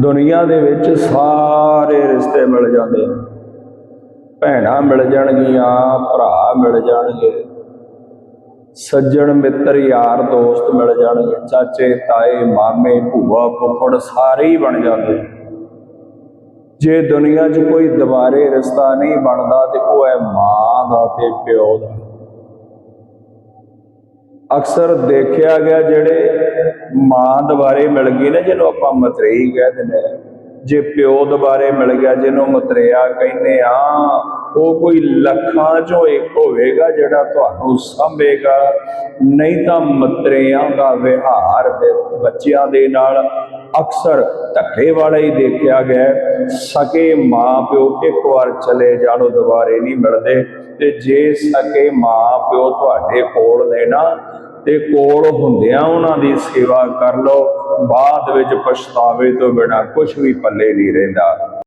ਦੁਨੀਆ ਦੇ ਵਿੱਚ ਸਾਰੇ ਰਿਸ਼ਤੇ ਮਿਲ ਜਾਂਦੇ ਨੇ ਭੈਣਾਂ ਮਿਲ ਜਾਣਗੀਆਂ, ਭਰਾ ਮਿਲ ਜਾਣਗੇ। ਸੱਜਣ, ਮਿੱਤਰ, ਯਾਰ, ਦੋਸਤ ਮਿਲ ਜਾਣਗੇ। ਚਾਚੇ, ਤਾਏ, ਮਾਮੇ, ਭੂਆ, ਫੁੱਫੜ ਸਾਰੇ ਹੀ ਬਣ ਜਾਂਦੇ ਜੇ ਦੁਨੀਆ 'ਚ ਕੋਈ ਦੁਬਾਰੇ ਰਿਸ਼ਤਾ ਨਹੀਂ ਬਣਦਾ ਤੇ ਉਹ ਹੈ ਮਾਂ ਦਾ ਤੇ ਪਿਓ ਦਾ। ਅਕਸਰ ਦੇਖਿਆ ਗਿਆ ਜਿਹੜੇ ਮਾਂ ਦੁਬਾਰੇ ਮਿਲ ਗਈ ਨਾ, ਜਿਹਨੂੰ ਆਪਾਂ ਮਤਰੇਈ ਕਹਿ ਦਿੰਦੇ ਆ ਜੇ ਪਿਓ ਦੁਬਾਰੇ ਮਿਲ ਗਿਆ, ਜਿਹਨੂੰ ਮਤਰੇਆ ਕਹਿੰਦੇ ਆ ਉਹ ਕੋਈ ਲੱਖਾਂ ਚੋਂ ਇੱਕ ਹੋਵੇਗਾ ਜਿਹੜਾ ਤੁਹਾਨੂੰ ਸੰਭੇਗਾ। ਨਹੀਂ ਤਾਂ ਮਤਰੇਆਂ ਦਾ ਵਿਹਾਰ ਬ- ਬੱਚਿਆਂ ਦੇ ਨਾਲ ਅਕਸਰ ਧੱਕੇ ਵਾਲਾ ਹੀ ਦੇਖਿਆ ਗਿਆ ਸਕੇ ਮਾਂ ਪਿਓ ਇੱਕ ਵਾਰ ਚਲੇ ਜਾਣੋ ਦੁਬਾਰੇ ਨਹੀਂ ਮਿਲਦੇ। ਤੇ ਜੇ ਸਕੇ ਮਾਂ ਪਿਓ ਤੁਹਾਡੇ ਕੋਲ ਨੇ ਨਾ ਤੇ ਕੋਲ ਹੁੰਦਿਆਂ ਉਹਨਾਂ ਦੀ ਸੇਵਾ ਕਰ ਲਓ। ਬਾਅਦ ਵਿੱਚ ਪਛਤਾਵੇ ਤੋਂ ਬਿਨਾ ਕੁਝ ਵੀ ਪੱਲੇ ਨਹੀਂ ਰਹਿੰਦਾ।